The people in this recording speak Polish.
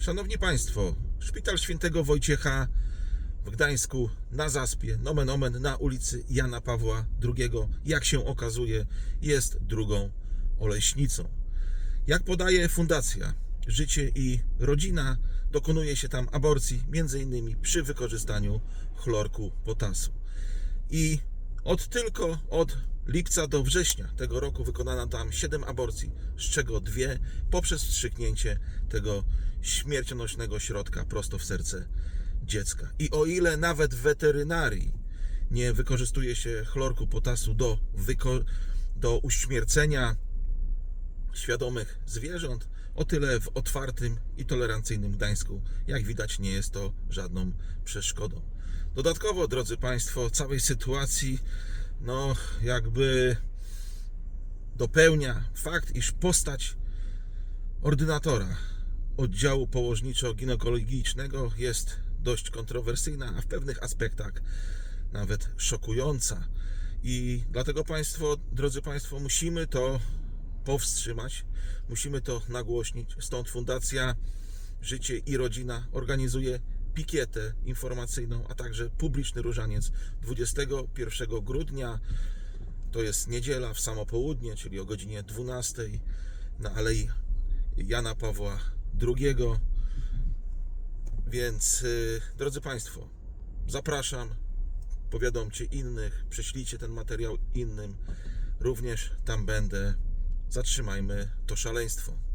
Szanowni Państwo, Szpital Świętego Wojciecha w Gdańsku na Zaspie, nomen omen na ulicy Jana Pawła II, jak się okazuje, jest drugą oleśnicą. Jak podaje Fundacja Życie i Rodzina, dokonuje się tam aborcji m.in. przy wykorzystaniu chlorku potasu. I od tylko od lipca do września tego roku wykonano tam 7 aborcji, z czego dwie poprzez wstrzyknięcie tego śmiercionośnego środka prosto w serce dziecka. I o ile nawet w weterynarii nie wykorzystuje się chlorku potasu do, do uśmiercenia świadomych zwierząt, o tyle w otwartym i tolerancyjnym Gdańsku, jak widać, nie jest to żadną przeszkodą. Dodatkowo, drodzy Państwo, całej sytuacji, no jakby dopełnia fakt, iż postać ordynatora oddziału położniczo-ginekologicznego jest dość kontrowersyjna, a w pewnych aspektach nawet szokująca. I dlatego Państwo, drodzy Państwo, musimy to powstrzymać, musimy to nagłośnić. Stąd Fundacja Życie i Rodzina organizuje pikietę informacyjną, a także publiczny różaniec 21 grudnia. To jest niedziela w samo południe, czyli o godzinie 12 na Alei Jana Pawła II. Więc, y, drodzy Państwo, zapraszam, powiadomcie innych, prześlijcie ten materiał innym. Również tam będę. Zatrzymajmy to szaleństwo.